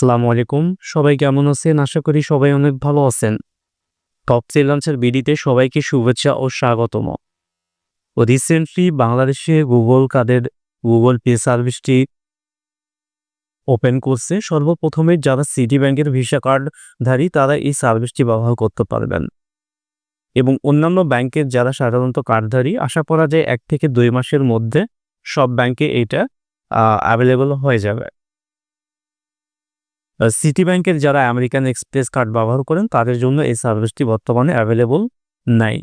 আসসালামু আলাইকুম। সবাই কেমন আছেন? আশা করি সবাই অনেক ভালো আছেন। টপ ফ্রিল্যান্সার বিডিতে সবাইকে শুভেচ্ছা ও স্বাগতম। রিসেন্টলি বাংলাদেশে গুগল কাদের গুগল পে সার্ভিসটি ওপেন করছে, সর্বপ্রথমে যারা সিটি ব্যাংকের ভিসা কার্ডধারী তারা এই সার্ভিসটি ব্যবহার করতে পারবেন। এবং অন্যান্য ব্যাংকের যারা সাধারণত কার্ডধারী আশা করা যায় এক থেকে দুই মাসের মধ্যে সব ব্যাংকে এটা অ্যাভেলেবল হয়ে যাবে। সিটি ব্যাংকের যারা আমেরিকান এক্সপ্রেস কার্ড ব্যবহার করেন, তাদের জন্য এই সার্ভিসটি বর্তমানে অ্যাভেলেবল নাই।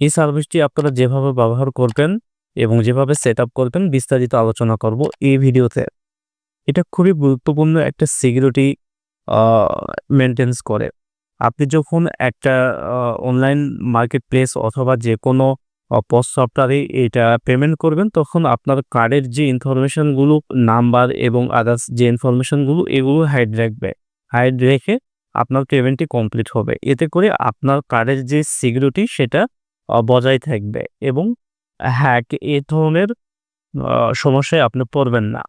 এই সার্ভিসটি আপনারা যেভাবে ব্যবহার করবেন এবং যেভাবে সেট আপ করবেন, বিস্তারিত আলোচনা করব এই ভিডিওতে। এটা খুবই গুরুত্বপূর্ণ একটা সিকিউরিটি মেনটেন্স করে। আপনি যখন একটা অনলাইন মার্কেট প্লেস অথবা যে কোনো পোস্ট সফটওয়্যারে এটা পেমেন্ট করবেন, তখন আপনার কার্ডের যে ইনফরমেশনগুলো নাম্বার এবং আদার্স যে ইনফরমেশনগুলো এগুলো হাইড রাখবে। হাইড রেখে আপনার পেমেন্টটি কমপ্লিট হবে। এতে করে আপনার কার্ডের যে সিকিউরিটি সেটা বজায় থাকবে এবং হ্যাক এ ধরনের সমস্যায় আপনি পড়বেন না।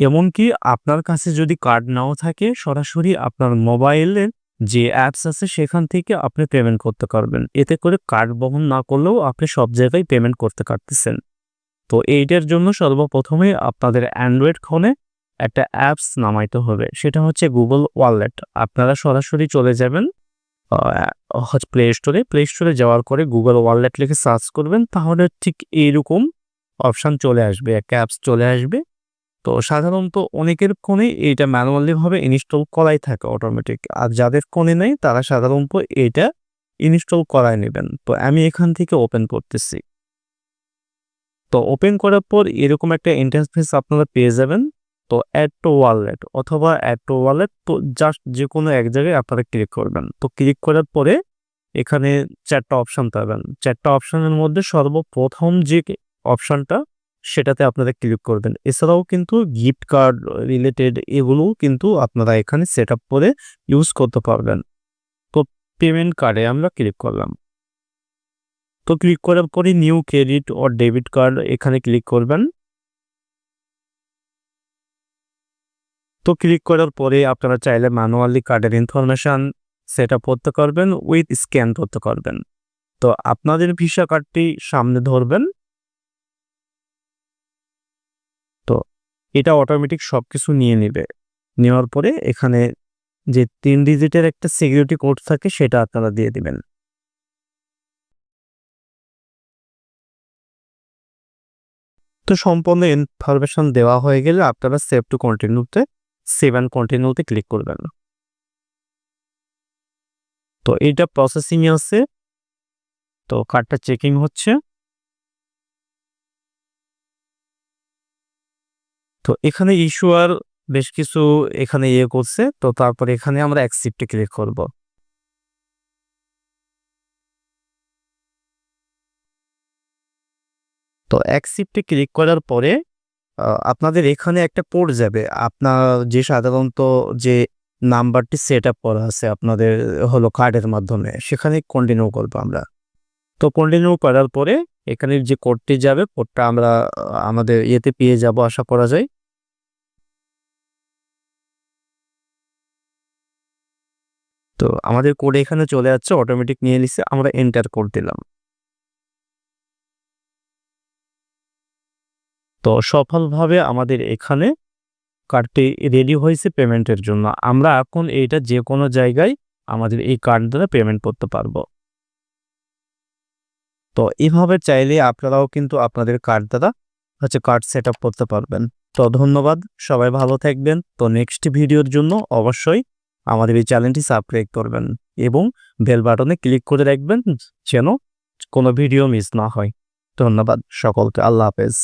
এমনকি আপনার কাছে যদি কার্ড নাও থাকে, সরাসরি আপনার মোবাইলের যে অ্যাপস আছে সেখান থেকে আপনি পেমেন্ট করতে পারবেন। এতে করে কার্ড বহন না করলেও আপনি সব জায়গায় পেমেন্ট করতে পারতেছেন। তো এইটার জন্য সর্বপ্রথমে আপনাদের অ্যান্ড্রয়েড ফোনে একটা অ্যাপস নামাইতে হবে। সেটা হচ্ছে গুগল ওয়ালেট আপনারা সরাসরি চলে যাবেন প্লে স্টোরে প্লে স্টোরে যাওয়ার পরে গুগল ওয়ালেট লিখে সার্চ করবেন। তাহলে ঠিক এইরকম অপশান চলে আসবে একটা অ্যাপস চলে আসবে। তো সাধারণত অনেকের ফোনে এটা ম্যানুয়ালি ভাবে ইনস্টল করাই থাকে অটোমেটিক আর যাদের ফোনে নেই, তারা সাধারণত এটা ইনস্টল করাই নেবেন। তো আমি এখান থেকে ওপেন করতেছি। তো ওপেন করার পর এরকম একটা ইন্টারফেস আপনারা পেয়ে যাবেন। তো অ্যাড টু ওয়ালেট অথবা অ্যাড টু ওয়ালেট তো জাস্ট যে কোনো এক জায়গায় আপনারা ক্লিক করবেন। তো ক্লিক করার পরে এখানে চারটা অপশান পাবেন। চারটা অপশানের মধ্যে সর্বপ্রথম যে অপশনটা সেটাতে আপনারা ক্লিক করবেন। এছাড়াও কিন্তু গিফট কার্ড রিলেটেড এগুলোও কিন্তু আপনারা এখানে সেট আপ করে ইউজ করতে পারবেন। তো পেমেন্ট কার্ডে আমরা ক্লিক করলাম। তো ক্লিক করার পরে নিউ ক্রেডিট ও ডেবিট কার্ড এখানে ক্লিক করবেন। তো ক্লিক করার পরে আপনারা চাইলে ম্যানুয়ালি কার্ডের ইনফরমেশন সেট আপ করতে পারবেন উইথ স্ক্যান করতে পারবেন। তো আপনাদের ভিসা কার্ডটি সামনে ধরবেন। এটা অটোমেটিক সব কিছু নিয়ে নেবে। নেওয়ার পরে এখানে যে তিন ডিজিটের একটা সিকিউরিটি কোড থাকে সেটা আপনারা দিয়ে দিবেন। তো সম্পূর্ণ ইনফরমেশন দেওয়া হয়ে গেলে আপনারা সেভ টু কন্টিনিউতে সেভ অ্যান্ড কন্টিনিউতে ক্লিক করবেন। তো এটা প্রসেসিং আছে। তো কার্ডটা চেকিং হচ্ছে। তো এখানে ইস্যুয়ার বেশ কিছু এখানে ইয়ে করছে, তো তারপরে এখানে আমরা অ্যাকসেপ্টে ক্লিক করব। তো অ্যাকসেপ্টে ক্লিক করার পরে আপনাদের এখানে একটা কোড যাবে। আপনার যে সাধারণত যে নাম্বারটি সেট আপ করা আছে আপনাদের হলো কার্ডের মাধ্যমে সেখানে কন্টিনিউ করব আমরা। তো কন্টিনিউ করার পরে এখানে যে কোডটি যাবে কোডটা আমরা আমাদের ইয়েতে পেয়ে যাব আশা করা যায়। তো আমাদের কোড এখানে চলে যাচ্ছে অটোমেটিক নিয়ে নিচ্ছে আমরা এন্টার কোড দিলাম। তো সফলভাবে আমাদের এখানে কার্ডটি রেডি হয়েছে পেমেন্টের জন্য। আমরা এখন এইটা যে কোনো জায়গায় আমাদের এই কার্ড দ্বারা পেমেন্ট করতে পারব। তো এভাবে চাইলে আপনারাও কিন্তু আপনাদের কার্ড দ্বারা হচ্ছে কার্ড সেট করতে পারবেন। তো ধন্যবাদ, সবাই ভালো থাকবেন। তো নেক্সট ভিডিওর জন্য অবশ্যই আমাদের এই চ্যানেলটি সাবস্ক্রাইব করবেন এবং বেল বাটনে ক্লিক করে রাখবেন যেন কোনো ভিডিও মিস না হয়। ধন্যবাদ সকলকে, আল্লাহ হাফেজ।